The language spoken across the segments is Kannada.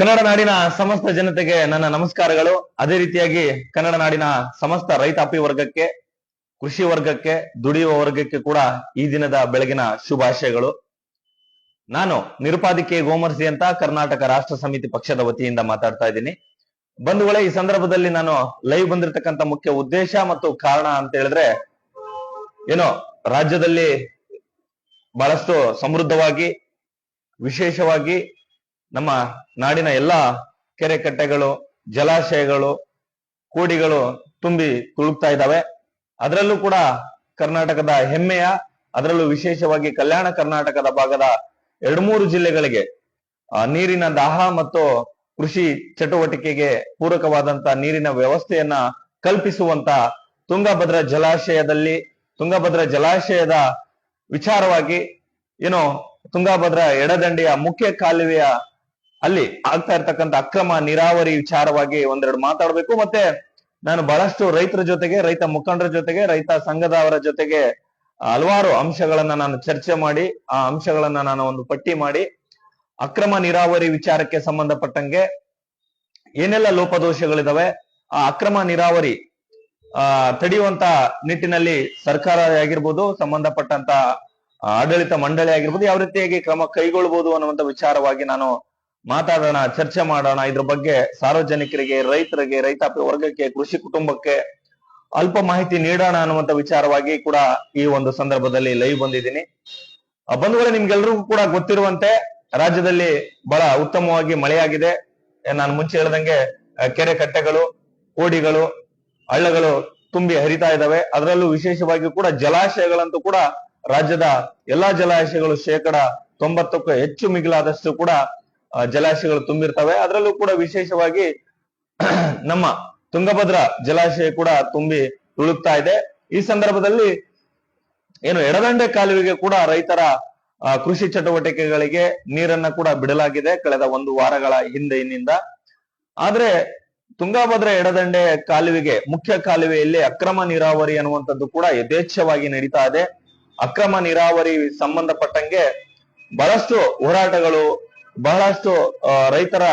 ಕನ್ನಡ ನಾಡಿನ ಸಮಸ್ತ ಜನತೆಗೆ ನನ್ನ ನಮಸ್ಕಾರಗಳು. ಅದೇ ರೀತಿಯಾಗಿ ಕನ್ನಡ ನಾಡಿನ ಸಮಸ್ತ ರೈತಾಪಿ ವರ್ಗಕ್ಕೆ, ಕೃಷಿ ವರ್ಗಕ್ಕೆ, ದುಡಿಯುವ ವರ್ಗಕ್ಕೆ ಕೂಡ ಈ ದಿನದ ಬೆಳಗಿನ ಶುಭಾಶಯಗಳು. ನಾನು ನಿರುಪಾದಿಕೆ ಗೋಮರ್ಸಿ ಅಂತ ಕರ್ನಾಟಕ ರಾಷ್ಟ್ರ ಸಮಿತಿ ಪಕ್ಷದ ವತಿಯಿಂದ ಮಾತಾಡ್ತಾ ಇದ್ದೀನಿ. ಬಂಧುಗಳೇ, ಈ ಸಂದರ್ಭದಲ್ಲಿ ನಾನು ಲೈವ್ ಬಂದಿರತಕ್ಕಂತ ಮುಖ್ಯ ಉದ್ದೇಶ ಮತ್ತು ಕಾರಣ ಅಂತ ಹೇಳಿದ್ರೆ, ಏನೋ ರಾಜ್ಯದಲ್ಲಿ ಬಹಳಷ್ಟು ಸಮೃದ್ಧವಾಗಿ, ವಿಶೇಷವಾಗಿ ನಮ್ಮ ನಾಡಿನ ಎಲ್ಲಾ ಕೆರೆ ಕಟ್ಟೆಗಳು ಜಲಾಶಯಗಳು, ಕೋಡಿಗಳು ತುಂಬಿ ತುಳುಕ್ತಾ ಇದ್ದಾವೆ. ಅದರಲ್ಲೂ ಕೂಡ ಕರ್ನಾಟಕದ ಹೆಮ್ಮೆಯ, ಅದರಲ್ಲೂ ವಿಶೇಷವಾಗಿ ಕಲ್ಯಾಣ ಕರ್ನಾಟಕದ ಭಾಗದ ಎರಡು ಮೂರು ಜಿಲ್ಲೆಗಳಿಗೆ ನೀರಿನ ದಾಹ ಮತ್ತು ಕೃಷಿ ಚಟುವಟಿಕೆಗೆ ಪೂರಕವಾದಂತ ನೀರಿನ ವ್ಯವಸ್ಥೆಯನ್ನ ಕಲ್ಪಿಸುವಂತ ತುಂಗಭದ್ರ ಜಲಾಶಯದಲ್ಲಿ, ತುಂಗಭದ್ರ ಜಲಾಶಯದ ವಿಚಾರವಾಗಿ, ಏನು ತುಂಗಭದ್ರ ಎಡದಂಡೆಯ ಮುಖ್ಯ ಕಾಲುವೆಯ ಅಲ್ಲಿ ಆಗ್ತಾ ಇರ್ತಕ್ಕಂಥ ಅಕ್ರಮ ನೀರಾವರಿ ವಿಚಾರವಾಗಿ ಒಂದೆರಡು ಮಾತಾಡ್ಬೇಕು. ಮತ್ತೆ ನಾನು ಬಹಳಷ್ಟು ರೈತರ ಜೊತೆಗೆ, ರೈತ ಮುಖಂಡರ ಜೊತೆಗೆ, ರೈತ ಸಂಘದವರ ಜೊತೆಗೆ ಹಲವಾರು ಅಂಶಗಳನ್ನ ನಾನು ಚರ್ಚೆ ಮಾಡಿ, ಆ ಅಂಶಗಳನ್ನ ನಾನು ಒಂದು ಪಟ್ಟಿ ಮಾಡಿ, ಅಕ್ರಮ ನೀರಾವರಿ ವಿಚಾರಕ್ಕೆ ಸಂಬಂಧಪಟ್ಟಂಗೆ ಏನೆಲ್ಲ ಲೋಪದೋಷಗಳಿದಾವೆ, ಆ ಅಕ್ರಮ ನೀರಾವರಿ, ಆ, ತಡೆಯುವಂತ ನಿಟ್ಟಿನಲ್ಲಿ ಸರ್ಕಾರ ಆಗಿರ್ಬೋದು, ಸಂಬಂಧಪಟ್ಟಂತ ಆಡಳಿತ ಮಂಡಳಿ ಆಗಿರ್ಬೋದು, ಯಾವ ರೀತಿಯಾಗಿ ಕ್ರಮ ಕೈಗೊಳ್ಬಹುದು ಅನ್ನುವಂತ ವಿಚಾರವಾಗಿ ನಾನು ಮಾತಾಡೋಣ, ಚರ್ಚೆ ಮಾಡೋಣ, ಇದ್ರ ಬಗ್ಗೆ ಸಾರ್ವಜನಿಕರಿಗೆ, ರೈತರಿಗೆ, ರೈತಾಪಿ ವರ್ಗಕ್ಕೆ, ಕೃಷಿ ಕುಟುಂಬಕ್ಕೆ ಅಲ್ಪ ಮಾಹಿತಿ ನೀಡೋಣ ಅನ್ನುವಂತ ವಿಚಾರವಾಗಿ ಕೂಡ ಈ ಒಂದು ಸಂದರ್ಭದಲ್ಲಿ ಲೈವ್ ಬಂದಿದ್ದೀನಿ. ಬಂಧುಗಳೇ, ನಿಮ್ಗೆಲ್ರಿಗೂ ಕೂಡ ಗೊತ್ತಿರುವಂತೆ ರಾಜ್ಯದಲ್ಲಿ ಬಹಳ ಉತ್ತಮವಾಗಿ ಮಳೆಯಾಗಿದೆ. ನಾನು ಮುಂಚೆ ಹೇಳ್ದಂಗೆ ಕೆರೆ ಕಟ್ಟೆಗಳು, ಕೋಡಿಗಳು, ಹಳ್ಳಗಳು ತುಂಬಿ ಹರಿತಾ ಇದ್ದಾವೆ. ಅದರಲ್ಲೂ ವಿಶೇಷವಾಗಿ ಕೂಡ ಜಲಾಶಯಗಳಂತೂ ಕೂಡ ರಾಜ್ಯದ ಎಲ್ಲಾ ಜಲಾಶಯಗಳು ಶೇಕಡ ತೊಂಬತ್ತಕ್ಕೂ ಹೆಚ್ಚು ಮಿಗಿಲಾದಷ್ಟು ಕೂಡ ಜಲಾಶಯಗಳು ತುಂಬಿರ್ತವೆ. ಅದರಲ್ಲೂ ಕೂಡ ವಿಶೇಷವಾಗಿ ನಮ್ಮ ತುಂಗಭದ್ರಾ ಜಲಾಶಯ ಕೂಡ ತುಂಬಿ ತುಳುಕ್ತಾ ಇದೆ. ಈ ಸಂದರ್ಭದಲ್ಲಿ ಏನು ಎಡದಂಡೆ ಕಾಲುವೆಗೆ ಕೂಡ ರೈತರ ಕೃಷಿ ಚಟುವಟಿಕೆಗಳಿಗೆ ನೀರನ್ನ ಕೂಡ ಬಿಡಲಾಗಿದೆ ಕಳೆದ ಒಂದು ವಾರಗಳ ಹಿಂದೆ ಇನ್ನಿಂದ. ಆದ್ರೆ ತುಂಗಭದ್ರಾ ಎಡದಂಡೆ ಕಾಲುವೆಗೆ, ಮುಖ್ಯ ಕಾಲುವೆಯಲ್ಲಿ ಅಕ್ರಮ ನೀರಾವರಿ ಅನ್ನುವಂಥದ್ದು ಕೂಡ ಯಥೇಚ್ಛವಾಗಿ ನಡೀತಾ ಇದೆ. ಅಕ್ರಮ ನೀರಾವರಿ ಸಂಬಂಧಪಟ್ಟಂಗೆ ಬಹಳಷ್ಟು ಹೋರಾಟಗಳು ಬಹಳಷ್ಟು ರೈತರ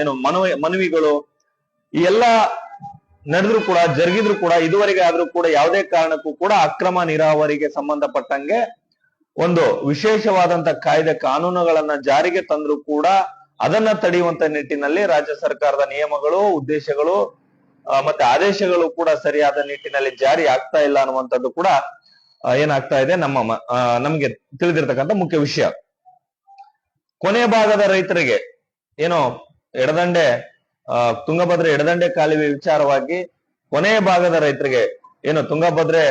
ಏನು ಮನವಿ, ಮನವಿಗಳು ಈ ಎಲ್ಲ ನಡೆದ್ರು ಕೂಡ, ಜರುಗಿದ್ರು ಕೂಡ, ಇದುವರೆಗೆ ಆದ್ರೂ ಕೂಡ ಯಾವುದೇ ಕಾರಣಕ್ಕೂ ಕೂಡ ಅಕ್ರಮ ನೀರಾವರಿಗೆ ಸಂಬಂಧಪಟ್ಟಂಗೆ ಒಂದು ವಿಶೇಷವಾದಂತ ಕಾಯ್ದೆ ಕಾನೂನುಗಳನ್ನ ಜಾರಿಗೆ ತಂದ್ರೂ ಕೂಡ ಅದನ್ನ ತಡೆಯುವಂತ ನಿಟ್ಟಿನಲ್ಲಿ ರಾಜ್ಯ ಸರ್ಕಾರದ ನಿಯಮಗಳು, ಉದ್ದೇಶಗಳು ಮತ್ತೆ ಆದೇಶಗಳು ಕೂಡ ಸರಿಯಾದ ನಿಟ್ಟಿನಲ್ಲಿ ಜಾರಿ ಆಗ್ತಾ ಇಲ್ಲ ಅನ್ನುವಂಥದ್ದು ಕೂಡ ಏನಾಗ್ತಾ ಇದೆ ನಮ್ಮ ನಮ್ಗೆ ತಿಳಿದಿರ್ತಕ್ಕಂಥ ಮುಖ್ಯ ವಿಷಯ. ಕೊನೆಯ ಭಾಗದ ರೈತರಿಗೆ ಏನೋ ಎಡದಂಡೆ ತುಂಗಭದ್ರೆ ಎಡದಂಡೆ ಕಾಲುವೆ ವಿಚಾರವಾಗಿ ಕೊನೆ ಭಾಗದ ರೈತರಿಗೆ ಏನು ತುಂಗಭದ್ರೆ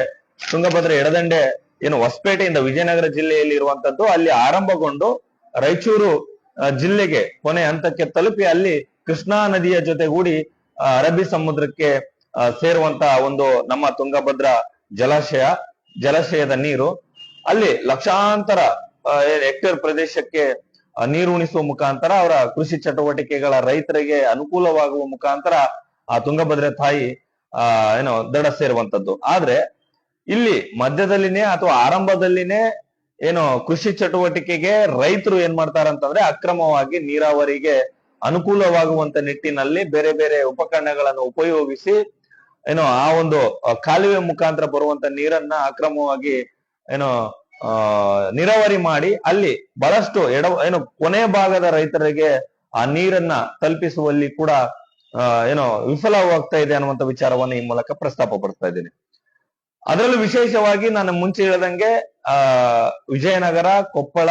ತುಂಗಭದ್ರೆ ಎಡದಂಡೆ ಏನು ಹೊಸಪೇಟೆಯಿಂದ ವಿಜಯನಗರ ಜಿಲ್ಲೆಯಲ್ಲಿ ಇರುವಂತದ್ದು ಅಲ್ಲಿ ಆರಂಭಗೊಂಡು ರಾಯಚೂರು ಜಿಲ್ಲೆಗೆ ಕೊನೆ ಹಂತಕ್ಕೆ ತಲುಪಿ ಅಲ್ಲಿ ಕೃಷ್ಣಾ ನದಿಯ ಜೊತೆಗೂಡಿ ಅರಬ್ಬಿ ಸಮುದ್ರಕ್ಕೆ ಸೇರುವಂತ ಒಂದು ನಮ್ಮ ತುಂಗಭದ್ರಾ ಜಲಾಶಯ, ಜಲಾಶಯದ ನೀರು. ಅಲ್ಲಿ ಲಕ್ಷಾಂತರ ಹೆಕ್ಟೇರ್ ಪ್ರದೇಶಕ್ಕೆ ಆ, ನೀರು ಉಣಿಸುವ ಮುಖಾಂತರ ಅವರ ಕೃಷಿ ಚಟುವಟಿಕೆಗಳ ರೈತರಿಗೆ ಅನುಕೂಲವಾಗುವ ಮುಖಾಂತರ ಆ ತುಂಗಭದ್ರಾ ತಾಯಿ ಆ ಏನೋ ದಡ ಸೇರುವಂತದ್ದು. ಆದ್ರೆ ಇಲ್ಲಿ ಮಧ್ಯದಲ್ಲಿನೇ ಅಥವಾ ಆರಂಭದಲ್ಲಿನೇ ಏನು ಕೃಷಿ ಚಟುವಟಿಕೆಗೆ ರೈತರು ಏನ್ ಮಾಡ್ತಾರೆ ಅಂತಂದ್ರೆ ಅಕ್ರಮವಾಗಿ ನೀರಾವರಿಗೆ ಅನುಕೂಲವಾಗುವಂತ ನಿಟ್ಟಿನಲ್ಲಿ ಬೇರೆ ಬೇರೆ ಉಪಕರಣಗಳನ್ನು ಉಪಯೋಗಿಸಿ ಏನು ಆ ಒಂದು ಕಾಲುವೆ ಮುಖಾಂತರ ಬರುವಂತ ನೀರನ್ನ ಅಕ್ರಮವಾಗಿ ಏನು ನೀರಾವರಿ ಮಾಡಿ ಅಲ್ಲಿ ಬಹಳಷ್ಟು ಎಡ, ಏನು ಕೊನೆ ಭಾಗದ ರೈತರಿಗೆ ಆ ನೀರನ್ನ ತಲುಪಿಸುವಲ್ಲಿ ಕೂಡ ಏನೋ ವಿಫಲವಾಗ್ತಾ ಇದೆ ಅನ್ನುವಂಥ ವಿಚಾರವನ್ನು ಈ ಮೂಲಕ ಪ್ರಸ್ತಾಪ ಪಡಿಸ್ತಾ ಇದ್ದೀನಿ. ಅದರಲ್ಲೂ ವಿಶೇಷವಾಗಿ ನಾನು ಮುಂಚೆ ಹೇಳ್ದಂಗೆ, ಆ, ವಿಜಯನಗರ, ಕೊಪ್ಪಳ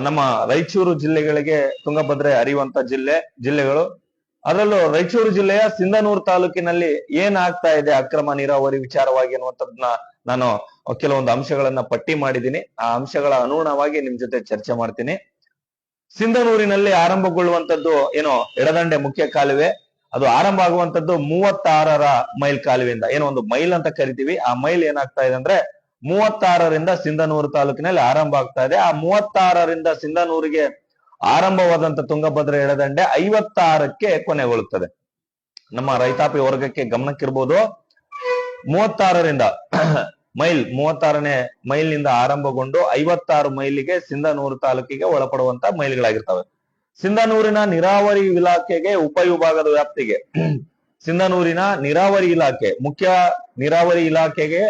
ನಮ್ಮ ರಾಯಚೂರು ಜಿಲ್ಲೆಗಳಿಗೆ ತುಂಗಭದ್ರೆ ಹರಿಯುವಂತ ಜಿಲ್ಲೆ, ಜಿಲ್ಲೆಗಳು. ಅದರಲ್ಲೂ ರಾಯಚೂರು ಜಿಲ್ಲೆಯ ಸಿಂಧನೂರು ತಾಲೂಕಿನಲ್ಲಿ ಏನಾಗ್ತಾ ಇದೆ ಅಕ್ರಮ ನೀರಾವರಿ ವಿಚಾರವಾಗಿ ಅನ್ನುವಂಥದ್ದನ್ನ ನಾನು ಕೆಲವೊಂದು ಅಂಶಗಳನ್ನ ಪಟ್ಟಿ ಮಾಡಿದ್ದೀನಿ. ಆ ಅಂಶಗಳ ಅನುಗುಣವಾಗಿ ನಿಮ್ ಜೊತೆ ಚರ್ಚೆ ಮಾಡ್ತೀನಿ. ಸಿಂಧನೂರಿನಲ್ಲಿ ಆರಂಭಗೊಳ್ಳುವಂತದ್ದು ಏನೋ ಎಡದಂಡೆ ಮುಖ್ಯ ಕಾಲುವೆ. ಅದು ಆರಂಭ ಆಗುವಂತದ್ದು ಮೂವತ್ತಾರರ ಮೈಲ್ ಕಾಲುವೆಯಿಂದ. ಏನೋ ಒಂದು ಮೈಲ್ ಅಂತ ಕರಿತೀವಿ. ಆ ಮೈಲ್ ಏನಾಗ್ತಾ ಇದೆ ಅಂದ್ರೆ ಮೂವತ್ತಾರರಿಂದ ಸಿಂಧನೂರು ತಾಲೂಕಿನಲ್ಲಿ ಆರಂಭ ಆಗ್ತಾ ಇದೆ. ಆ ಮೂವತ್ತಾರರಿಂದ ಸಿಂಧನೂರಿಗೆ ಆರಂಭವಾದಂತ ತುಂಗಭದ್ರ ಎಡದಂಡೆ ಐವತ್ತಾರಕ್ಕೆ ಕೊನೆಗೊಳ್ಳುತ್ತದೆ. ನಮ್ಮ ರೈತಾಪಿ ವರ್ಗಕ್ಕೆ ಗಮನಕ್ಕಿರ್ಬೋದು. ಮೂವತ್ತಾರರಿಂದ ಮೈಲ್, ಮೂವತ್ತಾರನೇ ಮೈಲ್ನಿಂದ ಆರಂಭಗೊಂಡು ಐವತ್ತಾರು ಮೈಲಿಗೆ ಸಿಂಧನೂರು ತಾಲೂಕಿಗೆ ಒಳಪಡುವಂತ ಮೈಲ್ಗಳಾಗಿರ್ತವೆ. ಸಿಂಧನೂರಿನ ನೀರಾವರಿ ಇಲಾಖೆಗೆ ಉಪವಿಭಾಗದ ವ್ಯಾಪ್ತಿಗೆ ಸಿಂಧನೂರಿನ ನೀರಾವರಿ ಇಲಾಖೆ, ಮುಖ್ಯ ನೀರಾವರಿ ಇಲಾಖೆಗೆ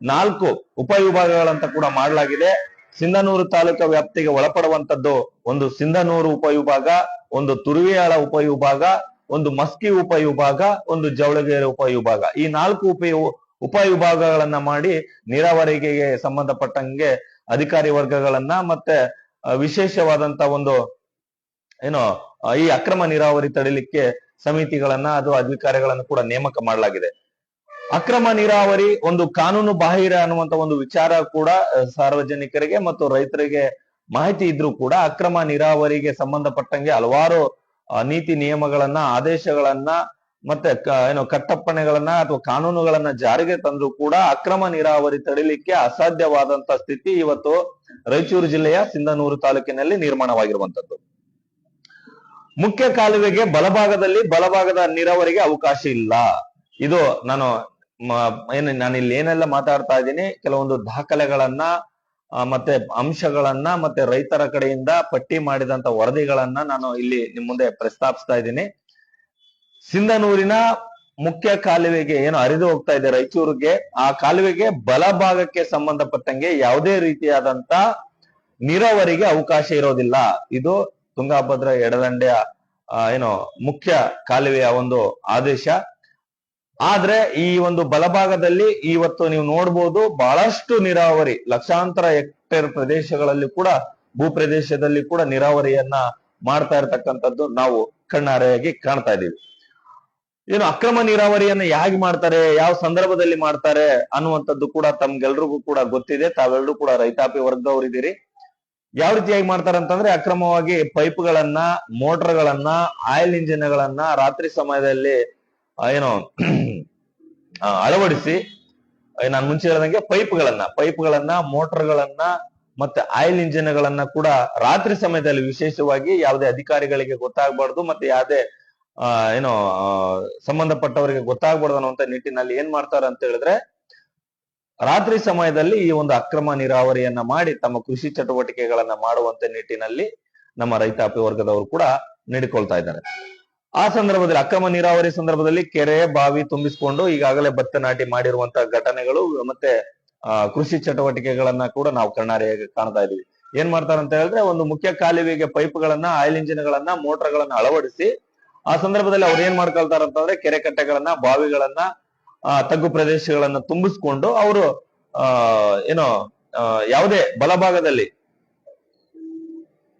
ನಾಲ್ಕು ಉಪವಿಭಾಗಗಳಂತ ಕೂಡ ಮಾಡಲಾಗಿದೆ. ಸಿಂಧನೂರು ತಾಲೂಕು ವ್ಯಾಪ್ತಿಗೆ ಒಳಪಡುವಂತದ್ದು ಒಂದು ಸಿಂಧನೂರು ಉಪವಿಭಾಗ, ಒಂದು ತುರುವಿಯಾಳ ಉಪವಿಭಾಗ, ಒಂದು ಮಸ್ಕಿ ಉಪವಿಭಾಗ, ಒಂದು ಜವಳಗೆರೆ ಉಪವಿಭಾಗ. ಈ ನಾಲ್ಕು ಉಪ ಉಪವಿಭಾಗಗಳನ್ನ ಮಾಡಿ ನೀರಾವರಿಗೆ ಸಂಬಂಧಪಟ್ಟಂಗೆ ಅಧಿಕಾರಿ ವರ್ಗಗಳನ್ನ ಮತ್ತೆ ವಿಶೇಷವಾದಂತ ಒಂದು, ಏನು ಈ ಅಕ್ರಮ ನೀರಾವರಿ ತಡಿಲಿಕ್ಕೆ ಸಮಿತಿಗಳನ್ನ ಅಥವಾ ಅಧಿಕಾರಿಗಳನ್ನು ಕೂಡ ನೇಮಕ ಮಾಡಲಾಗಿದೆ. ಅಕ್ರಮ ನೀರಾವರಿ ಒಂದು ಕಾನೂನು ಬಾಹಿರ ಅನ್ನುವಂತ ಒಂದು ವಿಚಾರ ಕೂಡ ಸಾರ್ವಜನಿಕರಿಗೆ ಮತ್ತು ರೈತರಿಗೆ ಮಾಹಿತಿ ಇದ್ರೂ ಕೂಡ ಅಕ್ರಮ ನೀರಾವರಿಗೆ ಸಂಬಂಧಪಟ್ಟಂಗೆ ಹಲವಾರು ನೀತಿ ನಿಯಮಗಳನ್ನ, ಆದೇಶಗಳನ್ನ ಮತ್ತೆ ಏನು ಕಟ್ಟಪ್ಪಣೆಗಳನ್ನ ಅಥವಾ ಕಾನೂನುಗಳನ್ನ ಜಾರಿಗೆ ತಂದ್ರು ಕೂಡ ಅಕ್ರಮ ನೀರಾವರಿ ತಡಿಲಿಕ್ಕೆ ಅಸಾಧ್ಯವಾದಂತ ಸ್ಥಿತಿ ಇವತ್ತು ರಾಯಚೂರು ಜಿಲ್ಲೆಯ ಸಿಂಧನೂರು ತಾಲೂಕಿನಲ್ಲಿ ನಿರ್ಮಾಣವಾಗಿರುವಂತದ್ದು. ಮುಖ್ಯ ಕಾಲುವೆಗೆ ಬಲಭಾಗದಲ್ಲಿ ಬಲಭಾಗದ ನೀರಾವರಿಗೆ ಅವಕಾಶ ಇಲ್ಲ. ಇದು ನಾನು ಏನು ನಾನು ಇಲ್ಲಿ ಏನೆಲ್ಲ ಮಾತಾಡ್ತಾ ಇದ್ದೀನಿ, ಕೆಲವೊಂದು ದಾಖಲೆಗಳನ್ನ ಮತ್ತೆ ಅಂಶಗಳನ್ನ, ಮತ್ತೆ ರೈತರ ಕಡೆಯಿಂದ ಪಟ್ಟಿ ಮಾಡಿದಂತ ವರದಿಗಳನ್ನ ನಾನು ಇಲ್ಲಿ ನಿಮ್ ಮುಂದೆ ಪ್ರಸ್ತಾಪಿಸ್ತಾ ಇದ್ದೀನಿ. ಸಿಂಧನೂರಿನ ಮುಖ್ಯ ಕಾಲುವೆಗೆ ಏನು ಹರಿದು ಹೋಗ್ತಾ ಇದೆ ರಾಯಚೂರಿಗೆ, ಆ ಕಾಲುವೆಗೆ ಬಲಭಾಗಕ್ಕೆ ಸಂಬಂಧಪಟ್ಟಂಗೆ ಯಾವುದೇ ರೀತಿಯಾದಂತ ನೀರಾವರಿಗೆ ಅವಕಾಶ ಇರೋದಿಲ್ಲ. ಇದು ತುಂಗಾಭದ್ರ ಎಡದಂಡೆಯ ಏನು ಮುಖ್ಯ ಕಾಲುವೆಯ ಒಂದು ಆದೇಶ. ಆದ್ರೆ ಈ ಒಂದು ಬಲಭಾಗದಲ್ಲಿ ಇವತ್ತು ನೀವು ನೋಡ್ಬೋದು ಬಹಳಷ್ಟು ನೀರಾವರಿ, ಲಕ್ಷಾಂತರ ಹೆಕ್ಟೇರ್ ಪ್ರದೇಶಗಳಲ್ಲಿ ಕೂಡ, ಭೂ ಪ್ರದೇಶದಲ್ಲಿ ಕೂಡ ನೀರಾವರಿಯನ್ನ ಮಾಡ್ತಾ ಇರತಕ್ಕಂಥದ್ದು ನಾವು ಕಣ್ಣಾರೆಯಾಗಿ ಕಾಣ್ತಾ ಇದೀವಿ ಏನು ಅಕ್ರಮ ನೀರಾವರಿಯನ್ನ ಹೇಗೆ ಮಾಡ್ತಾರೆ, ಯಾವ ಸಂದರ್ಭದಲ್ಲಿ ಮಾಡ್ತಾರೆ ಅನ್ನುವಂಥದ್ದು ಕೂಡ ತಮ್ಗೆಲ್ರಿಗೂ ಕೂಡ ಗೊತ್ತಿದೆ. ತಾವೆಲ್ಲರೂ ಕೂಡ ರೈತಾಪಿ ವರ್ಗದವರಿದ್ದೀರಿ ಯಾವ ರೀತಿಯಾಗಿ ಮಾಡ್ತಾರೆ ಅಂತಂದ್ರೆ ಅಕ್ರಮವಾಗಿ ಪೈಪ್ಗಳನ್ನ, ಮೋಟರ್ಗಳನ್ನ, ಆಯಿಲ್ ಇಂಜಿನ್ಗಳನ್ನ ರಾತ್ರಿ ಸಮಯದಲ್ಲಿ ಏನು ಅಳವಡಿಸಿ ನಾನು ಮುಂಚೆ ಹೇಳಿದಂಗೆ ಪೈಪ್ಗಳನ್ನ ಪೈಪ್ಗಳನ್ನ, ಮೋಟರ್ಗಳನ್ನ ಮತ್ತೆ ಆಯಿಲ್ ಇಂಜಿನ್ಗಳನ್ನ ಕೂಡ ರಾತ್ರಿ ಸಮಯದಲ್ಲಿ ವಿಶೇಷವಾಗಿ ಯಾವುದೇ ಅಧಿಕಾರಿಗಳಿಗೆ ಗೊತ್ತಾಗಬಾರ್ದು. ಮತ್ತೆ ಯಾವುದೇ ಏನು ಸಂಬಂಧಪಟ್ಟವರಿಗೆ ಗೊತ್ತಾಗ್ಬಾರ್ದು ಅನ್ನುವಂತ ನಿಟ್ಟಿನಲ್ಲಿ ಏನ್ ಮಾಡ್ತಾರೆ ಅಂತ ಹೇಳಿದ್ರೆ, ರಾತ್ರಿ ಸಮಯದಲ್ಲಿ ಈ ಒಂದು ಅಕ್ರಮ ನೀರಾವರಿಯನ್ನ ಮಾಡಿ ತಮ್ಮ ಕೃಷಿ ಚಟುವಟಿಕೆಗಳನ್ನ ಮಾಡುವಂತ ನಿಟ್ಟಿನಲ್ಲಿ ನಮ್ಮ ರೈತಾಪಿ ವರ್ಗದವರು ಕೂಡ ನೀಡಿಕೊಳ್ತಾ ಇದ್ದಾರೆ. ಆ ಸಂದರ್ಭದಲ್ಲಿ, ಅಕ್ರಮ ನೀರಾವರಿ ಸಂದರ್ಭದಲ್ಲಿ ಕೆರೆ, ಬಾವಿ ತುಂಬಿಸಿಕೊಂಡು ಈಗಾಗಲೇ ಭತ್ತ ನಾಟಿ ಮಾಡಿರುವಂತಹ ಘಟನೆಗಳು ಮತ್ತೆ ಕೃಷಿ ಚಟುವಟಿಕೆಗಳನ್ನ ಕೂಡ ನಾವು ಕಣ್ಣಾರೆಯಾಗಿ ಕಾಣ್ತಾ ಇದೀವಿ ಏನ್ ಮಾಡ್ತಾರಂತ ಹೇಳಿದ್ರೆ, ಒಂದು ಮುಖ್ಯ ಕಾಲುವೆಗೆ ಪೈಪ್ಗಳನ್ನ, ಆಯಿಲ್ ಇಂಜಿನ್ಗಳನ್ನ, ಮೋಟರ್ಗಳನ್ನ ಅಳವಡಿಸಿ ಆ ಸಂದರ್ಭದಲ್ಲಿ ಅವ್ರು ಏನ್ ಮಾಡ್ಕೊಳ್ತಾರ ಅಂತಂದ್ರೆ ಕೆರೆ ಕಟ್ಟೆಗಳನ್ನ ಬಾವಿಗಳನ್ನ ಆ, ತಗ್ಗು ಪ್ರದೇಶಗಳನ್ನ ತುಂಬಿಸ್ಕೊಂಡು ಅವರು ಏನೋ ಯಾವುದೇ ಬಲಭಾಗದಲ್ಲಿ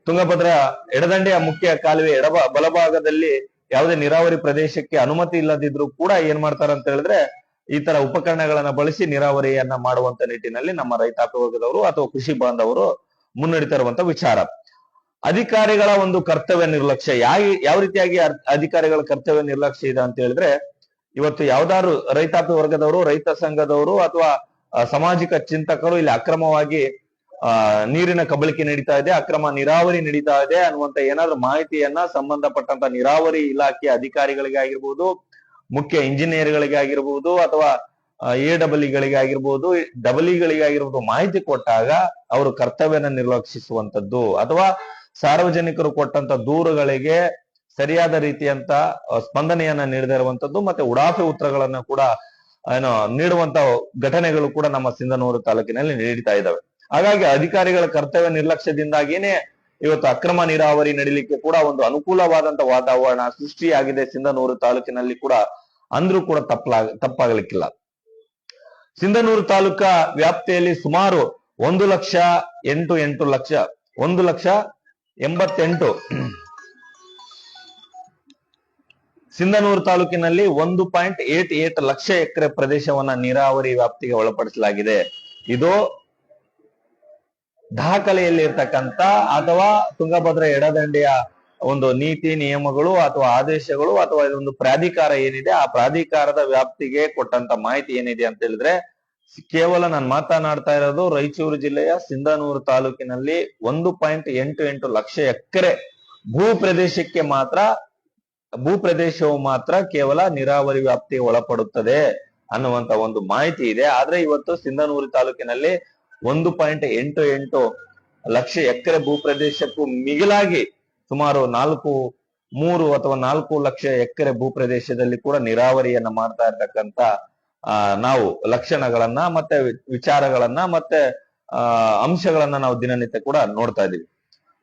ತುಂಗಭದ್ರ ಎಡದಂಡೆಯ ಮುಖ್ಯ ಕಾಲುವೆ ಎಡಬ ಬಲಭಾಗದಲ್ಲಿ ಯಾವುದೇ ನೀರಾವರಿ ಪ್ರದೇಶಕ್ಕೆ ಅನುಮತಿ ಇಲ್ಲದಿದ್ರು ಕೂಡ ಏನ್ ಮಾಡ್ತಾರ ಅಂತ ಹೇಳಿದ್ರೆ ಈ ತರ ಉಪಕರಣಗಳನ್ನ ಬಳಸಿ ನೀರಾವರಿಯನ್ನ ಮಾಡುವಂತ ನಿಟ್ಟಿನಲ್ಲಿ ನಮ್ಮ ರೈತಾಪಿ ವರ್ಗದವರು ಅಥವಾ ಕೃಷಿ ಬಾಂಧವರು ಮುನ್ನಡೆತಿರುವಂತ ವಿಚಾರ. ಅಧಿಕಾರಿಗಳ ಒಂದು ಕರ್ತವ್ಯ ನಿರ್ಲಕ್ಷ್ಯ. ಯಾ ಯಾವ ರೀತಿಯಾಗಿ ಅಧಿಕಾರಿಗಳ ಕರ್ತವ್ಯ ನಿರ್ಲಕ್ಷ್ಯ ಇದೆ ಅಂತ ಹೇಳಿದ್ರೆ, ಇವತ್ತು ಯಾವ್ದಾದ್ರು ರೈತಾಪಿ ವರ್ಗದವರು, ರೈತ ಸಂಘದವರು ಅಥವಾ ಸಾಮಾಜಿಕ ಚಿಂತಕರು ಇಲ್ಲಿ ಅಕ್ರಮವಾಗಿ ನೀರಿನ ಕಬಳಿಕೆ ನಡೀತಾ ಇದೆ, ಅಕ್ರಮ ನೀರಾವರಿ ನಡೀತಾ ಇದೆ ಅನ್ನುವಂತ ಏನಾದ್ರು ಮಾಹಿತಿಯನ್ನ ಸಂಬಂಧಪಟ್ಟಂತ ನೀರಾವರಿ ಇಲಾಖೆ ಅಧಿಕಾರಿಗಳಿಗೆ ಆಗಿರ್ಬೋದು, ಮುಖ್ಯ ಇಂಜಿನಿಯರ್ಗಳಿಗೆ ಆಗಿರ್ಬೋದು ಅಥವಾ ಎ ಡಬಲ್ಗಳಿಗೆ ಆಗಿರ್ಬೋದು ಡಬಲಿಗಳಿಗೆ ಆಗಿರ್ಬೋದು ಮಾಹಿತಿ ಕೊಟ್ಟಾಗ ಅವರು ಕರ್ತವ್ಯನ ನಿರ್ಲಕ್ಷಿಸುವಂತದ್ದು. ಅಥವಾ ಸಾರ್ವಜನಿಕರು ಕೊಟ್ಟಂತ ದೂರುಗಳಿಗೆ ಸರಿಯಾದ ರೀತಿಯಂತ ಸ್ಪಂದನೆಯನ್ನ ನೀಡದೇ ಇರುವಂತದ್ದು ಮತ್ತೆ ಉಡಾಫೆ ಉತ್ತರಗಳನ್ನ ಕೂಡ, ಏನು, ನೀಡುವಂತ ಘಟನೆಗಳು ಕೂಡ ನಮ್ಮ ಸಿಂಧನೂರು ತಾಲೂಕಿನಲ್ಲಿ ನೀಡ್ತಾ ಇದ್ದಾವೆ. ಹಾಗಾಗಿ ಅಧಿಕಾರಿಗಳ ಕರ್ತವ್ಯ ನಿರ್ಲಕ್ಷ್ಯದಿಂದಾಗಿನೇ ಇವತ್ತು ಅಕ್ರಮ ನೀರಾವರಿ ನಡೀಲಿಕ್ಕೆ ಕೂಡ ಒಂದು ಅನುಕೂಲವಾದಂತ ವಾತಾವರಣ ಸೃಷ್ಟಿಯಾಗಿದೆ ಸಿಂಧನೂರು ತಾಲೂಕಿನಲ್ಲಿ ಕೂಡ. ಅಂದ್ರೂ ಕೂಡ ತಪ್ಪಲಾಗ ತಪ್ಪಾಗಲಿಕ್ಕಿಲ್ಲ. ಸಿಂಧನೂರು ತಾಲೂಕಾ ವ್ಯಾಪ್ತಿಯಲ್ಲಿ ಸುಮಾರು ಒಂದು ಲಕ್ಷ ಎಂಟು ಎಂಟು ಲಕ್ಷ, ಒಂದು ಲಕ್ಷ ಎಂಬತ್ತೆಂಟು. ಸಿಂಧನೂರು ತಾಲೂಕಿನಲ್ಲಿ ಒಂದು ಪಾಯಿಂಟ್ ಏಟ್ ಏಟ್ ಲಕ್ಷ ಎಕರೆ ಪ್ರದೇಶವನ್ನ ನೀರಾವರಿ ವ್ಯಾಪ್ತಿಗೆ ಒಳಪಡಿಸಲಾಗಿದೆ. ಇದು ದಾಖಲೆಯಲ್ಲಿ ಇರ್ತಕ್ಕಂತ ಅಥವಾ ತುಂಗಭದ್ರಾ ಎಡದಂಡೆಯ ಒಂದು ನೀತಿ ನಿಯಮಗಳು ಅಥವಾ ಆದೇಶಗಳು ಅಥವಾ ಇದೊಂದು ಪ್ರಾಧಿಕಾರ ಏನಿದೆ, ಆ ಪ್ರಾಧಿಕಾರದ ವ್ಯಾಪ್ತಿಗೆ ಕೊಟ್ಟಂತ ಮಾಹಿತಿ ಏನಿದೆ ಅಂತ ಹೇಳಿದ್ರೆ ಕೇವಲ ನಾನು ಮಾತನಾಡ್ತಾ ಇರೋದು ರಾಯಚೂರು ಜಿಲ್ಲೆಯ ಸಿಂಧನೂರು ತಾಲೂಕಿನಲ್ಲಿ ಒಂದು ಪಾಯಿಂಟ್ ಎಂಟು ಎಂಟು ಲಕ್ಷ ಎಕರೆ ಭೂ ಪ್ರದೇಶಕ್ಕೆ ಮಾತ್ರ, ಭೂ ಪ್ರದೇಶವು ಮಾತ್ರ ಕೇವಲ ನೀರಾವರಿ ವ್ಯಾಪ್ತಿಗೆ ಒಳಪಡುತ್ತದೆ ಅನ್ನುವಂತ ಒಂದು ಮಾಹಿತಿ ಇದೆ. ಆದ್ರೆ ಇವತ್ತು ಸಿಂಧನೂರು ತಾಲೂಕಿನಲ್ಲಿ ಒಂದು ಪಾಯಿಂಟ್ ಎಂಟು ಎಂಟು ಲಕ್ಷ ಎಕರೆ ಭೂ ಪ್ರದೇಶಕ್ಕೂ ಮಿಗಿಲಾಗಿ ಸುಮಾರು ನಾಲ್ಕು, ಮೂರು ಅಥವಾ ನಾಲ್ಕು ಲಕ್ಷ ಎಕರೆ ಭೂಪ್ರದೇಶದಲ್ಲಿ ಕೂಡ ನೀರಾವರಿಯನ್ನ ಮಾಡ್ತಾ ಇರ್ತಕ್ಕಂತ ನಾವು ಲಕ್ಷಣಗಳನ್ನ ಮತ್ತೆ ವಿಚಾರಗಳನ್ನ ಮತ್ತೆ, ಆ, ಅಂಶಗಳನ್ನ ನಾವು ದಿನನಿತ್ಯ ಕೂಡ ನೋಡ್ತಾ ಇದೀವಿ.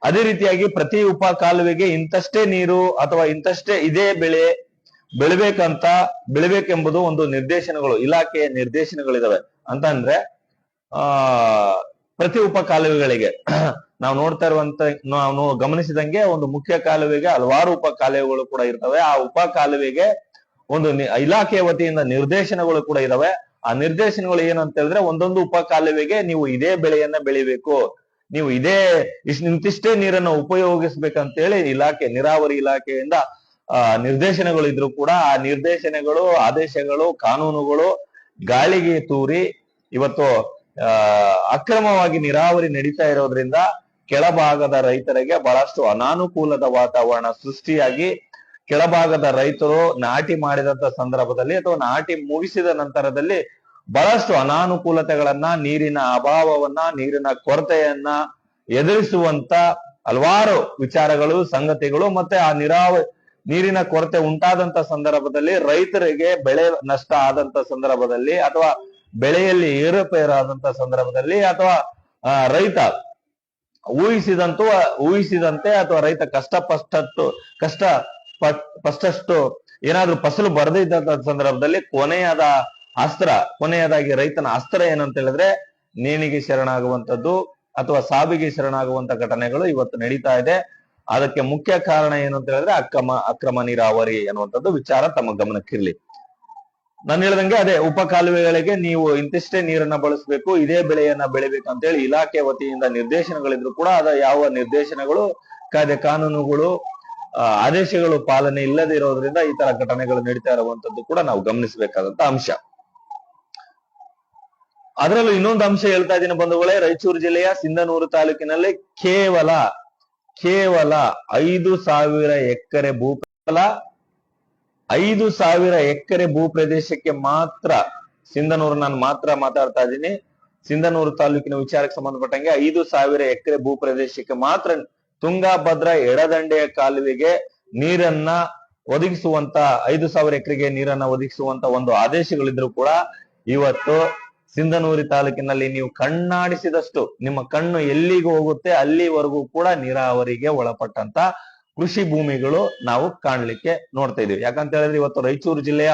ಅದೇ ರೀತಿಯಾಗಿ ಪ್ರತಿ ಉಪ ಕಾಲುವೆಗೆ ಇಂತಷ್ಟೇ ನೀರು ಅಥವಾ ಇಂತಷ್ಟೇ ಇದೇ ಬೆಳೆ ಬೆಳಿಬೇಕಂತ, ಬೆಳಿಬೇಕೆಂಬುದು ಒಂದು ನಿರ್ದೇಶನಗಳು, ಇಲಾಖೆಯ ನಿರ್ದೇಶನಗಳಿದಾವೆ. ಅಂತ ಅಂದ್ರೆ ಆ, ಪ್ರತಿ ಉಪ ಕಾಲುವೆಗಳಿಗೆ ನಾವು ನೋಡ್ತಾ ಇರುವಂತ, ನಾವು ಗಮನಿಸಿದಂಗೆ ಒಂದು ಮುಖ್ಯ ಕಾಲುವೆಗೆ ಹಲವಾರು ಉಪ ಕಾಲುವೆಗಳು ಕೂಡ ಇರ್ತವೆ. ಆ ಉಪ ಕಾಲುವೆಗೆ ಒಂದು ಇಲಾಖೆಯ ವತಿಯಿಂದ ನಿರ್ದೇಶನಗಳು ಕೂಡ ಇದಾವೆ. ಆ ನಿರ್ದೇಶನಗಳು ಏನಂತ ಹೇಳಿದ್ರೆ ಒಂದೊಂದು ಉಪ ಕಾಲುವೆಗೆ ನೀವು ಇದೇ ಬೆಳೆಯನ್ನ ಬೆಳಿಬೇಕು. ನೀವು ಇದೇ ಇಷ್ಟ ಇಂತಿಷ್ಟೇ ನೀರನ್ನು ಉಪಯೋಗಿಸ್ಬೇಕಂತ ಹೇಳಿ ಇಲಾಖೆ, ನೀರಾವರಿ ಇಲಾಖೆಯಿಂದ, ಆ, ನಿರ್ದೇಶನಗಳು ಇದ್ರು ಕೂಡ ಆ ನಿರ್ದೇಶನಗಳು, ಆದೇಶಗಳು, ಕಾನೂನುಗಳು ಗಾಳಿಗೆ ತೂರಿ ಇವತ್ತು, ಆ, ಅಕ್ರಮವಾಗಿ ನೀರಾವರಿ ನಡೀತಾ ಇರೋದ್ರಿಂದ ಕೆಳಭಾಗದ ರೈತರಿಗೆ ಬಹಳಷ್ಟು ಅನಾನುಕೂಲದ ವಾತಾವರಣ ಸೃಷ್ಟಿಯಾಗಿ ಕೆಳಭಾಗದ ರೈತರು ನಾಟಿ ಮಾಡಿದಂತ ಸಂದರ್ಭದಲ್ಲಿ ಅಥವಾ ನಾಟಿ ಮುಗಿಸಿದ ನಂತರದಲ್ಲಿ ಬಹಳಷ್ಟು ಅನಾನುಕೂಲತೆಗಳನ್ನ, ನೀರಿನ ಅಭಾವವನ್ನ, ನೀರಿನ ಕೊರತೆಯನ್ನ ಎದುರಿಸುವಂತ ಹಲವಾರು ವಿಚಾರಗಳು, ಸಂಗತಿಗಳು ಮತ್ತೆ ಆ ನೀರಾವ, ನೀರಿನ ಕೊರತೆ ಉಂಟಾದಂತ ಸಂದರ್ಭದಲ್ಲಿ ರೈತರಿಗೆ ಬೆಳೆ ನಷ್ಟ ಆದಂತ ಸಂದರ್ಭದಲ್ಲಿ ಅಥವಾ ಬೆಳೆಯಲ್ಲಿ ಏರುಪೇರಾದಂತ ಸಂದರ್ಭದಲ್ಲಿ ಅಥವಾ ರೈತ ಊಹಿಸಿದಂತೂ, ಊಹಿಸಿದಂತೆ ಅಥವಾ ರೈತ ಕಷ್ಟಪಷ್ಟು ಕಷ್ಟ ಪಟ್- ಅಷ್ಟು ಏನಾದ್ರೂ ಫಸಲು ಬರದಿದ್ದಂತ ಸಂದರ್ಭದಲ್ಲಿ ಕೊನೆಯದ ಅಸ್ತ್ರ, ಕೊನೆಯದಾಗಿ ರೈತನ ಅಸ್ತ್ರ ಏನಂತ ಹೇಳಿದ್ರೆ ನೇಣಿಗೆ ಶರಣಾಗುವಂತದ್ದು ಅಥವಾ ಸಾವಿಗೆ ಶರಣಾಗುವಂತ ಘಟನೆಗಳು ಇವತ್ತು ನಡೀತಾ ಇದೆ. ಅದಕ್ಕೆ ಮುಖ್ಯ ಕಾರಣ ಏನು ಅಂತ ಹೇಳಿದ್ರೆ ಅಕ್ರಮ ಅಕ್ರಮ ನೀರಾವರಿ ಅನ್ನುವಂಥದ್ದು ವಿಚಾರ ತಮ್ಮ ಗಮನಕ್ಕಿರ್ಲಿ. ನಾನು ಹೇಳ್ದಂಗೆ ಅದೇ ಉಪ ಕಾಲುವೆಗಳಿಗೆ ನೀವು ಇಂತಿಷ್ಟೇ ನೀರನ್ನ ಬಳಸಬೇಕು, ಇದೇ ಬೆಳೆಯನ್ನ ಬೆಳಿಬೇಕು ಅಂತ ಹೇಳಿ ಇಲಾಖೆ ವತಿಯಿಂದ ನಿರ್ದೇಶನಗಳಿದ್ರು ಕೂಡ ಅದ ಯಾವ ನಿರ್ದೇಶನಗಳು, ಕಾಯ್ದೆ ಕಾನೂನುಗಳು ಆದೇಶಗಳು ಪಾಲನೆ ಇಲ್ಲದೆ ಇರೋದ್ರಿಂದ ಈ ತರ ಘಟನೆಗಳು ನಡೀತಾ ಇರುವಂತದ್ದು ಕೂಡ ನಾವು ಗಮನಿಸಬೇಕಾದಂತ ಅಂಶ. ಅದರಲ್ಲೂ ಇನ್ನೊಂದು ಅಂಶ ಹೇಳ್ತಾ ಇದ್ದೀನಿ ಬಂಧುಗಳೇ, ರಾಯಚೂರು ಜಿಲ್ಲೆಯ ಸಿಂಧನೂರು ತಾಲೂಕಿನಲ್ಲಿ ಕೇವಲ ಕೇವಲ ಐದು ಸಾವಿರ ಎಕರೆ ಭೂ ಕೇವಲ ಐದು ಸಾವಿರ ಎಕರೆ ಭೂ ಪ್ರದೇಶಕ್ಕೆ ಮಾತ್ರ, ಸಿಂಧನೂರು ನಾನು ಮಾತ್ರ ಮಾತಾಡ್ತಾ ಇದ್ದೀನಿ. ಸಿಂಧನೂರು ತಾಲೂಕಿನ ವಿಚಾರಕ್ಕೆ ಸಂಬಂಧಪಟ್ಟಂಗೆ ಐದು ಸಾವಿರ ಎಕರೆ ಭೂ ಪ್ರದೇಶಕ್ಕೆ ಮಾತ್ರ ತುಂಗಾಭದ್ರಾ ಎಡದಂಡೆಯ ಕಾಲುವೆಗೆ ನೀರನ್ನ ಒದಗಿಸುವಂತ ಐದು ಸಾವಿರ ಎಕರೆಗೆ ನೀರನ್ನ ಒದಗಿಸುವಂತ ಒಂದು ಆದೇಶಗಳಿದ್ರು ಕೂಡ ಇವತ್ತು ಸಿಂಧನೂರಿ ತಾಲೂಕಿನಲ್ಲಿ ನೀವು ಕಣ್ಣಾಡಿಸಿದಷ್ಟು, ನಿಮ್ಮ ಕಣ್ಣು ಎಲ್ಲಿಗೆ ಹೋಗುತ್ತೆ ಅಲ್ಲಿವರೆಗೂ ಕೂಡ ನೀರಾವರಿಗೆ ಒಳಪಟ್ಟಂತ ಕೃಷಿ ಭೂಮಿಗಳು ನಾವು ಕಾಣ್ಲಿಕ್ಕೆ ನೋಡ್ತಾ ಇದೀವಿ. ಯಾಕಂತ ಹೇಳಿದ್ರೆ ಇವತ್ತು ರಾಯಚೂರು ಜಿಲ್ಲೆಯ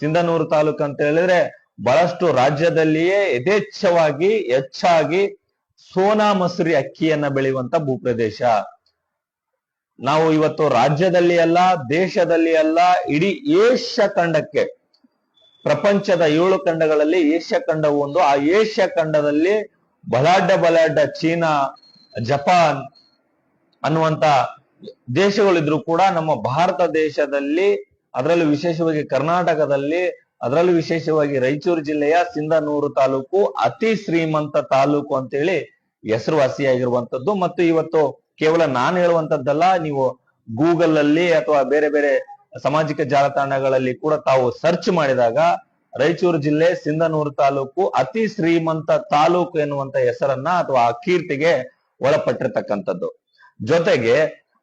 ಸಿಂಧನೂರು ತಾಲೂಕು ಅಂತ ಹೇಳಿದ್ರೆ ಬಹಳಷ್ಟು ರಾಜ್ಯದಲ್ಲಿಯೇ ಯಥೇಚ್ಛವಾಗಿ ಹೆಚ್ಚಾಗಿ ಸೋನಾ ಮಸೂರಿ ಅಕ್ಕಿಯನ್ನ ಬೆಳೆಯುವಂತ ಭೂಪ್ರದೇಶ. ನಾವು ಇವತ್ತು ರಾಜ್ಯದಲ್ಲಿ ಅಲ್ಲ, ದೇಶದಲ್ಲಿ ಅಲ್ಲ, ಇಡೀ ಏಷ್ಯಾ ಖಂಡಕ್ಕೆ, ಪ್ರಪಂಚದ ಏಳು ಖಂಡಗಳಲ್ಲಿ ಏಷ್ಯಾ ಖಂಡವು ಒಂದು. ಆ ಏಷ್ಯಾ ಖಂಡದಲ್ಲಿ ಬಲಾಢ್ಯ ಬಲಾಢ್ಯ ಚೀನಾ, ಜಪಾನ್ ಅನ್ನುವಂತ ದೇಶಗಳಿದ್ರು ಕೂಡ ನಮ್ಮ ಭಾರತ ದೇಶದಲ್ಲಿ, ಅದರಲ್ಲೂ ವಿಶೇಷವಾಗಿ ಕರ್ನಾಟಕದಲ್ಲಿ, ಅದರಲ್ಲೂ ವಿಶೇಷವಾಗಿ ರಾಯಚೂರು ಜಿಲ್ಲೆಯ ಸಿಂಧನೂರು ತಾಲೂಕು, ಅತಿ ಶ್ರೀಮಂತ ತಾಲೂಕು ಅಂತೇಳಿ ಹೆಸರುವಾಸಿಯಾಗಿರುವಂತದ್ದು ಮತ್ತು ಇವತ್ತು ಕೇವಲ ನಾನು ಹೇಳುವಂತದ್ದಲ್ಲ, ನೀವು ಗೂಗಲ್ ಅಲ್ಲಿ ಅಥವಾ ಬೇರೆ ಬೇರೆ ಸಾಮಾಜಿಕ ಜಾಲತಾಣಗಳಲ್ಲಿ ಕೂಡ ತಾವು ಸರ್ಚ್ ಮಾಡಿದಾಗ ರಾಯಚೂರು ಜಿಲ್ಲೆ ಸಿಂಧನೂರು ತಾಲೂಕು ಅತಿ ಶ್ರೀಮಂತ ತಾಲೂಕು ಎನ್ನುವಂತ ಹೆಸರನ್ನ ಅಥವಾ ಆ ಕೀರ್ತಿಗೆ ಒಳಪಟ್ಟಿರ್ತಕ್ಕಂಥದ್ದು. ಜೊತೆಗೆ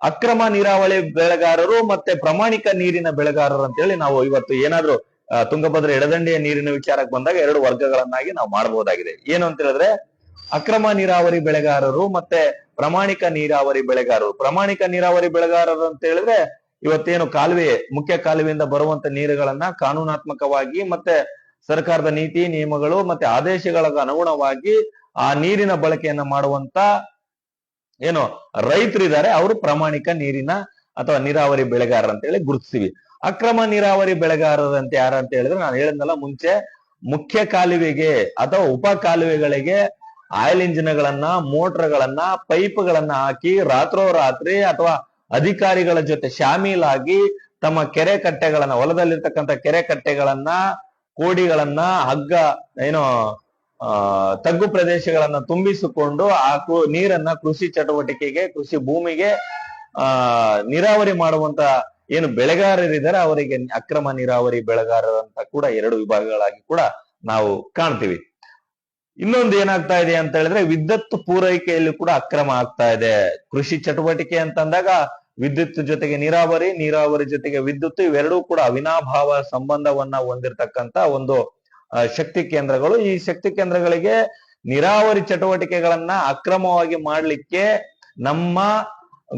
ಅಕ್ರಮ ನೀರಾವಳಿ ಬೆಳೆಗಾರರು ಮತ್ತೆ ಪ್ರಮಾಣಿಕ ನೀರಿನ ಬೆಳೆಗಾರರು ಅಂತೇಳಿ ನಾವು ಇವತ್ತು ಏನಾದ್ರೂ ತುಂಗಭದ್ರಾ ಎಡದಂಡೆಯ ನೀರಿನ ವಿಚಾರಕ್ಕೆ ಬಂದಾಗ ಎರಡು ವರ್ಗಗಳನ್ನಾಗಿ ನಾವು ಮಾಡಬಹುದಾಗಿದೆ. ಏನು ಅಂತ ಹೇಳಿದ್ರೆ ಅಕ್ರಮ ನೀರಾವರಿ ಬೆಳೆಗಾರರು ಮತ್ತೆ ಪ್ರಾಮಾಣಿಕ ನೀರಾವರಿ ಬೆಳೆಗಾರರು. ಪ್ರಾಮಾಣಿಕ ನೀರಾವರಿ ಬೆಳೆಗಾರರು ಅಂತ ಹೇಳಿದ್ರೆ ಇವತ್ತೇನು ಕಾಲುವೆ, ಮುಖ್ಯ ಕಾಲುವೆಯಿಂದ ಬರುವಂತ ನೀರುಗಳನ್ನ ಕಾನೂನಾತ್ಮಕವಾಗಿ ಮತ್ತೆ ಸರ್ಕಾರದ ನೀತಿ, ನಿಯಮಗಳು ಮತ್ತೆ ಆದೇಶಗಳ ಅನುಗುಣವಾಗಿ ಆ ನೀರಿನ ಬಳಕೆಯನ್ನ ಮಾಡುವಂತ ಏನು ರೈತರಿದ್ದಾರೆ. ಅವರು ಪ್ರಾಮಾಣಿಕ ನೀರಿನ ಅಥವಾ ನೀರಾವರಿ ಬೆಳೆಗಾರರು ಅಂತ ಹೇಳಿ ಗುರುತಿಸ್ತೀವಿ ಅಕ್ರಮ ನೀರಾವರಿ ಬೆಳೆಗಾರರಂತೆ ಯಾರು ಅಂತ ಹೇಳಿದ್ರೆ ನಾನು ಹೇಳಿದ್ನಲ್ಲ ಮುಂಚೆ ಮುಖ್ಯ ಕಾಲುವೆಗೆ ಅಥವಾ ಉಪ ಕಾಲುವೆಗಳಿಗೆ ಆಯಿಲ್ ಇಂಜಿನ್ಗಳನ್ನ, ಮೋಟರ್ಗಳನ್ನ, ಪೈಪ್ಗಳನ್ನ ಹಾಕಿ ರಾತ್ರೋರಾತ್ರಿ ಅಥವಾ ಅಧಿಕಾರಿಗಳ ಜೊತೆ ಶಾಮೀಲಾಗಿ ತಮ್ಮ ಕೆರೆ ಕಟ್ಟೆಗಳನ್ನ, ಹೊಲದಲ್ಲಿರ್ತಕ್ಕಂಥ ಕೆರೆ ಕಟ್ಟೆಗಳನ್ನ, ಕೋಡಿಗಳನ್ನ, ಹಗ್ಗ, ಏನೋ ತಗ್ಗು ಪ್ರದೇಶಗಳನ್ನ ತುಂಬಿಸಿಕೊಂಡು ಆ ನೀರನ್ನ ಕೃಷಿ ಚಟುವಟಿಕೆಗೆ, ಕೃಷಿ ಭೂಮಿಗೆ, ಆ, ನೀರಾವರಿ ಮಾಡುವಂತ ಏನು ಬೆಳೆಗಾರರಿದ್ದಾರೆ ಅವರಿಗೆ ಅಕ್ರಮ ನೀರಾವರಿ ಬೆಳೆಗಾರರಂತ ಕೂಡ ಎರಡು ವಿಭಾಗಗಳಾಗಿ ಕೂಡ ನಾವು ಕಾಣ್ತೀವಿ. ಇನ್ನೊಂದು ಏನಾಗ್ತಾ ಇದೆ ಅಂತ ಹೇಳಿದ್ರೆ ವಿದ್ಯುತ್ ಪೂರೈಕೆಯಲ್ಲಿ ಕೂಡ ಅಕ್ರಮ ಆಗ್ತಾ ಇದೆ. ಕೃಷಿ ಚಟುವಟಿಕೆ ಅಂತಂದಾಗ ವಿದ್ಯುತ್ ಜೊತೆಗೆ ನೀರಾವರಿ ನೀರಾವರಿ ಜೊತೆಗೆ ವಿದ್ಯುತ್ ಇವೆರಡೂ ಕೂಡ ಅವಿನಾಭಾವ ಸಂಬಂಧವನ್ನ ಹೊಂದಿರತಕ್ಕಂತ ಒಂದು ಶಕ್ತಿ ಕೇಂದ್ರಗಳು. ಈ ಶಕ್ತಿ ಕೇಂದ್ರಗಳಿಗೆ ನೀರಾವರಿ ಚಟುವಟಿಕೆಗಳನ್ನ ಅಕ್ರಮವಾಗಿ ಮಾಡಲಿಕ್ಕೆ ನಮ್ಮ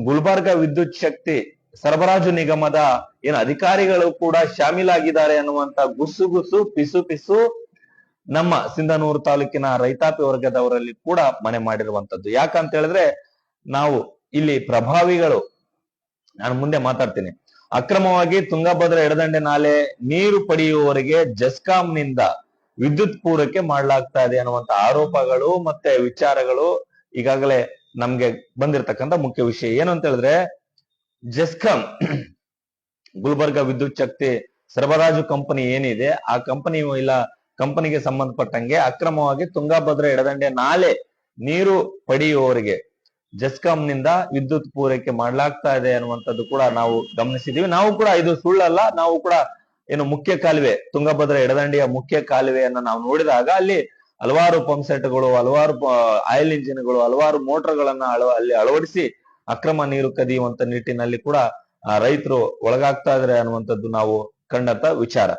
ಗುಲ್ಬರ್ಗ ವಿದ್ಯುತ್ ಶಕ್ತಿ ಸರಬರಾಜು ನಿಗಮದ ಏನು ಅಧಿಕಾರಿಗಳು ಕೂಡ ಶಾಮೀಲಾಗಿದ್ದಾರೆ ಅನ್ನುವಂತ ಗುಸು ಗುಸು, ಪಿಸು ಪಿಸು ನಮ್ಮ ಸಿಂಧನೂರು ತಾಲೂಕಿನ ರೈತಾಪಿ ವರ್ಗದವರಲ್ಲಿ ಕೂಡ ಮನೆ ಮಾಡಿರುವಂತದ್ದು. ಯಾಕಂತ ಹೇಳಿದ್ರೆ ನಾವು ಇಲ್ಲಿ ಪ್ರಭಾವಿಗಳು. ನಾನು ಮುಂದೆ ಮಾತಾಡ್ತೀನಿ. ಅಕ್ರಮವಾಗಿ ತುಂಗಭದ್ರಾ ಎಡದಂಡೆ ನಾಲೆ ನೀರು ಪಡೆಯುವವರಿಗೆ ಜಸ್ಕಾಂನಿಂದ ವಿದ್ಯುತ್ ಪೂರೈಕೆ ಮಾಡಲಾಗ್ತಾ ಇದೆ ಅನ್ನುವಂತ ಆರೋಪಗಳು ಮತ್ತೆ ವಿಚಾರಗಳು ಈಗಾಗಲೇ ನಮ್ಗೆ ಬಂದಿರತಕ್ಕಂತ ಮುಖ್ಯ ವಿಷಯ. ಏನು ಅಂತ ಹೇಳಿದ್ರೆ ಜೆಸ್ಕಾಂ ಗುಲ್ಬರ್ಗ ವಿದ್ಯುತ್ ಶಕ್ತಿ ಸರಬರಾಜು ಕಂಪನಿ ಏನಿದೆ, ಆ ಕಂಪನಿ ಇಲ್ಲ ಕಂಪನಿಗೆ ಸಂಬಂಧಪಟ್ಟಂಗೆ ಅಕ್ರಮವಾಗಿ ತುಂಗಭದ್ರಾ ಎಡದಂಡೆ ನಾಲೆ ನೀರು ಪಡೆಯುವವರಿಗೆ ಜೆಸ್ಕಾಂನಿಂದ ವಿದ್ಯುತ್ ಪೂರೈಕೆ ಮಾಡ್ಲಾಗ್ತಾ ಇದೆ ಅನ್ನುವಂಥದ್ದು ಕೂಡ ನಾವು ಗಮನಿಸಿದೀವಿ. ನಾವು ಕೂಡ ಇದು ಸುಳ್ಳಲ್ಲ, ನಾವು ಕೂಡ ಏನು ಮುಖ್ಯ ಕಾಲುವೆ, ತುಂಗಭದ್ರಾ ಎಡದಂಡೆಯ ಮುಖ್ಯ ಕಾಲುವೆಯನ್ನ ನಾವು ನೋಡಿದಾಗ ಅಲ್ಲಿ ಹಲವಾರು ಪಂಪ್ ಸೆಟ್ಗಳು ಹಲವಾರು ಆಯಿಲ್ ಇಂಜಿನ್ಗಳು, ಹಲವಾರು ಮೋಟರ್ಗಳನ್ನ ಅಳವ, ಅಲ್ಲಿ ಅಳವಡಿಸಿ ಅಕ್ರಮ ನೀರು ಕದಿಯುವಂತ ನಿಟ್ಟಿನಲ್ಲಿ ಕೂಡ ರೈತರು ಒಳಗಾಗ್ತಾ ಇದಾರೆ ಅನ್ನುವಂಥದ್ದು ನಾವು ಕಂಡಂತ ವಿಚಾರ.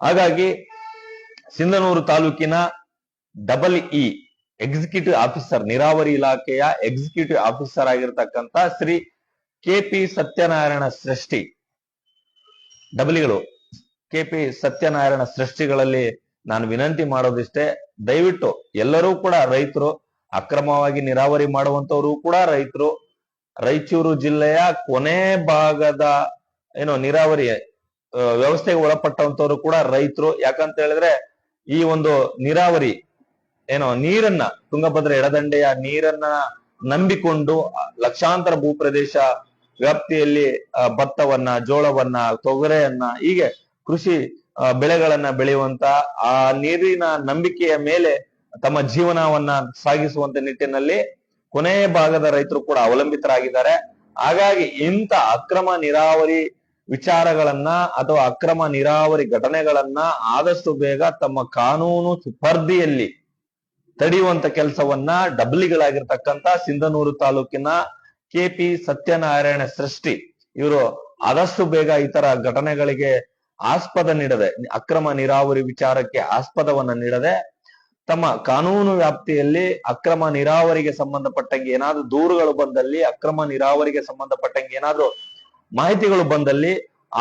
ಹಾಗಾಗಿ ಸಿಂಧನೂರು ತಾಲೂಕಿನ ಡಬಲ್ ಇ ಎಕ್ಸಿಕ್ಯೂಟಿವ್ ಆಫೀಸರ್ ನೀರಾವರಿ ಇಲಾಖೆಯ ಎಕ್ಸಿಕ್ಯೂಟಿವ್ ಆಫೀಸರ್ ಆಗಿರತಕ್ಕಂತ ಶ್ರೀ ಕೆ ಪಿ ಸತ್ಯನಾರಾಯಣ ಸೃಷ್ಟಿ. ಡಬಲಿಗಳು ಕೆ ಪಿ ಸತ್ಯನಾರಾಯಣ ಸೃಷ್ಟಿಗಳಲ್ಲಿ ನಾನು ವಿನಂತಿ ಮಾಡೋದಿಷ್ಟೇ, ದಯವಿಟ್ಟು ಎಲ್ಲರೂ ಕೂಡ ರೈತರು, ಅಕ್ರಮವಾಗಿ ನೀರಾವರಿ ಮಾಡುವಂತವರು ಕೂಡ ರೈತರು, ರಾಯಚೂರು ಜಿಲ್ಲೆಯ ಕೊನೆ ಭಾಗದ ಏನು ನೀರಾವರಿ ವ್ಯವಸ್ಥೆಗೆ ಒಳಪಟ್ಟಂತವರು ಕೂಡ ರೈತರು. ಯಾಕಂತ ಹೇಳಿದ್ರೆ ಈ ಒಂದು ನೀರಾವರಿ, ಏನೋ ನೀರನ್ನ, ತುಂಗಭದ್ರ ಎಡದಂಡೆಯ ನೀರನ್ನ ನಂಬಿಕೊಂಡು ಲಕ್ಷಾಂತರ ಭೂಪ್ರದೇಶ ವ್ಯಾಪ್ತಿಯಲ್ಲಿ ಭತ್ತವನ್ನ, ಜೋಳವನ್ನ, ತೊಗರೆಯನ್ನ, ಹೀಗೆ ಕೃಷಿ ಬೆಳೆಗಳನ್ನ ಬೆಳೆಯುವಂತ, ಆ ನೀರಿನ ನಂಬಿಕೆಯ ಮೇಲೆ ತಮ್ಮ ಜೀವನವನ್ನ ಸಾಗಿಸುವಂತ ನಿಟ್ಟಿನಲ್ಲಿ ಕೊನೆಯ ಭಾಗದ ರೈತರು ಕೂಡ ಅವಲಂಬಿತರಾಗಿದ್ದಾರೆ. ಹಾಗಾಗಿ ಇಂಥ ಅಕ್ರಮ ನೀರಾವರಿ ವಿಚಾರಗಳನ್ನ ಅಥವಾ ಅಕ್ರಮ ನೀರಾವರಿ ಘಟನೆಗಳನ್ನ ಆದಷ್ಟು ಬೇಗ ತಮ್ಮ ಕಾನೂನು ಸ್ಪರ್ಧಿಯಲ್ಲಿ ತಡೆಯುವಂತ ಕೆಲಸವನ್ನ ಡಬ್ಲಿಗಳಾಗಿರ್ತಕ್ಕಂತ ಸಿಂಧನೂರು ತಾಲೂಕಿನ ಕೆಪಿ ಸತ್ಯನಾರಾಯಣ ಸೃಷ್ಟಿ. ಇವರು ಆದಷ್ಟು ಬೇಗ ಈ ತರ ಘಟನೆಗಳಿಗೆ ಆಸ್ಪದ ನೀಡದೆ, ಅಕ್ರಮ ನೀರಾವರಿ ವಿಚಾರಕ್ಕೆ ಆಸ್ಪದವನ್ನ ನೀಡದೆ, ತಮ್ಮ ಕಾನೂನು ವ್ಯಾಪ್ತಿಯಲ್ಲಿ ಅಕ್ರಮ ನೀರಾವರಿಗೆ ಸಂಬಂಧಪಟ್ಟಂಗೆ ಏನಾದ್ರೂ ದೂರುಗಳು ಬಂದಲ್ಲಿ ಅಕ್ರಮ ನೀರಾವರಿಗೆ ಸಂಬಂಧಪಟ್ಟಂಗೆ ಏನಾದ್ರೂ ಮಾಹಿತಿಗಳು ಬಂದಲ್ಲಿ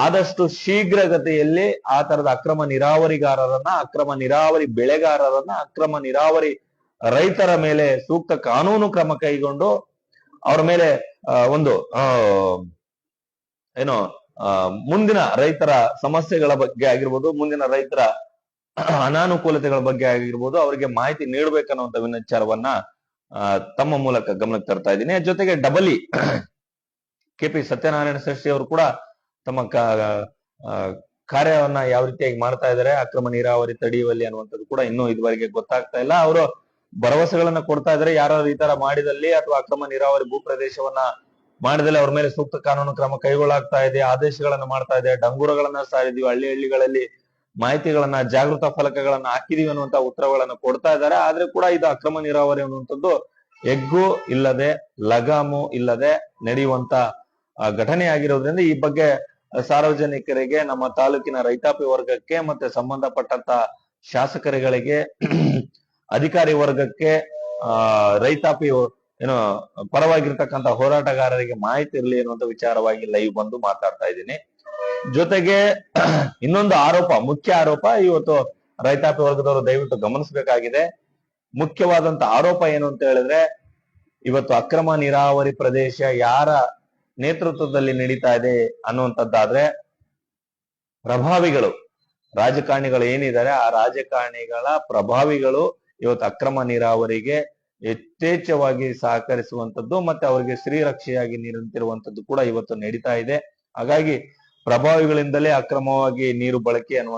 ಆದಷ್ಟು ಶೀಘ್ರಗತಿಯಲ್ಲಿ ಆ ತರದ ಅಕ್ರಮ ನೀರಾವರಿಗಾರರನ್ನ, ಅಕ್ರಮ ನೀರಾವರಿ ಬೆಳೆಗಾರರನ್ನ, ಅಕ್ರಮ ನೀರಾವರಿ ರೈತರ ಮೇಲೆ ಸೂಕ್ತ ಕಾನೂನು ಕ್ರಮ ಕೈಗೊಂಡು ಅವರ ಮೇಲೆ ಒಂದು ಏನು ಮುಂದಿನ ರೈತರ ಸಮಸ್ಯೆಗಳ ಬಗ್ಗೆ ಆಗಿರ್ಬೋದು, ಮುಂದಿನ ರೈತರ ಅನಾನುಕೂಲತೆಗಳ ಬಗ್ಗೆ ಆಗಿರ್ಬೋದು, ಅವರಿಗೆ ಮಾಹಿತಿ ನೀಡಬೇಕನ್ನುವಂತ ವಿಚಾರವನ್ನ ತಮ್ಮ ಮೂಲಕ ಗಮನಕ್ಕೆ ತರ್ತಾ ಇದ್ದೀನಿ. ಜೊತೆಗೆ ಡಬಲಿ ಕೆ ಪಿ ಸತ್ಯನಾರಾಯಣ ಶ್ರೇಷ್ಠಿ ಅವರು ಕೂಡ ತಮ್ಮ ಕಾರ್ಯವನ್ನ ಯಾವ ರೀತಿಯಾಗಿ ಮಾಡ್ತಾ ಇದ್ದಾರೆ, ಅಕ್ರಮ ನೀರಾವರಿ ತಡೆಯುವಲ್ಲಿ ಅನ್ನುವಂಥದ್ದು ಕೂಡ ಇನ್ನೂ ಇದುವರೆಗೆ ಗೊತ್ತಾಗ್ತಾ ಇಲ್ಲ. ಅವರು ಭರವಸೆಗಳನ್ನ ಕೊಡ್ತಾ ಇದ್ದಾರೆ. ಯಾರು ಈ ತರ ಮಾಡಿದಲ್ಲಿ ಅಥವಾ ಅಕ್ರಮ ನೀರಾವರಿ ಭೂಪ್ರದೇಶವನ್ನ ಮಾಡಿದಲ್ಲಿ ಅವ್ರ ಮೇಲೆ ಸೂಕ್ತ ಕಾನೂನು ಕ್ರಮ ಕೈಗೊಳ್ಳಾಗ್ತಾ ಇದೆ, ಆದೇಶಗಳನ್ನ ಮಾಡ್ತಾ ಇದೆ, ಡಂಗೂರಗಳನ್ನ ಸಾರಿದೀವಿ ಹಳ್ಳಿ ಹಳ್ಳಿಗಳಲ್ಲಿ ಮಾಹಿತಿಗಳನ್ನ, ಜಾಗೃತ ಫಲಕಗಳನ್ನ ಹಾಕಿದೀವಿ ಅನ್ನುವಂತ ಉತ್ತರಗಳನ್ನ ಕೊಡ್ತಾ ಇದ್ದಾರೆ. ಆದ್ರೆ ಕೂಡ ಇದು ಅಕ್ರಮ ನೀರಾವರಿ ಅನ್ನುವಂಥದ್ದು ಎಗ್ಗು ಇಲ್ಲದೆ, ಲಗಾಮು ಇಲ್ಲದೆ ನಡೆಯುವಂತ ಘಟನೆ ಆಗಿರೋದ್ರಿಂದ ಈ ಬಗ್ಗೆ ಸಾರ್ವಜನಿಕರಿಗೆ ನಮ್ಮ ತಾಲೂಕಿನ ರೈತಾಪಿ ವರ್ಗಕ್ಕೆ ಮತ್ತೆ ಸಂಬಂಧಪಟ್ಟಂತ ಶಾಸಕರುಗಳಿಗೆ ಅಧಿಕಾರಿ ವರ್ಗಕ್ಕೆ, ಆ, ರೈತಾಪಿ ಏನು ಪರವಾಗಿರ್ತಕ್ಕಂತ ಹೋರಾಟಗಾರರಿಗೆ ಮಾಹಿತಿ ಇರಲಿ ಅನ್ನುವಂತ ವಿಚಾರವಾಗಿ ಲೈವ್ ಬಂದು ಮಾತಾಡ್ತಾ ಇದ್ದೀನಿ. ಜೊತೆಗೆ ಇನ್ನೊಂದು ಆರೋಪ, ಮುಖ್ಯ ಆರೋಪ ಇವತ್ತು ರೈತಾಪಿ ವರ್ಗದವರು ದಯವಿಟ್ಟು ಗಮನಿಸಬೇಕಾಗಿದೆ. ಮುಖ್ಯವಾದಂತ ಆರೋಪ ಏನು ಅಂತ ಹೇಳಿದ್ರೆ, ಇವತ್ತು ಅಕ್ರಮ ನೀರಾವರಿ ಪ್ರದೇಶ ಯಾರ ನೇತೃತ್ವದಲ್ಲಿ ನಡೀತಾ ಇದೆ ಅನ್ನುವಂಥದ್ದಾದ್ರೆ ಪ್ರಭಾವಿಗಳು, ರಾಜಕಾರಣಿಗಳು ಏನಿದ್ದಾರೆ, ಆ ರಾಜಕಾರಣಿಗಳ ಪ್ರಭಾವಿಗಳು ಇವತ್ತು ಅಕ್ರಮ ನೀರಾವರಿಗೆ ಯಥೇಚ್ಛವಾಗಿ ಸಹಕರಿಸುವಂತದ್ದು ಮತ್ತೆ ಅವರಿಗೆ ಶ್ರೀರಕ್ಷೆಯಾಗಿ ನಿಂತಿರುವಂತದ್ದು ಕೂಡ ಇವತ್ತು ನಡೀತಾ ಇದೆ. ಹಾಗಾಗಿ ಪ್ರಭಾವಿಗಳಿಂದಲೇ ಅಕ್ರಮವಾಗಿ ನೀರು ಬಳಕೆ ಅನ್ನುವಂಥ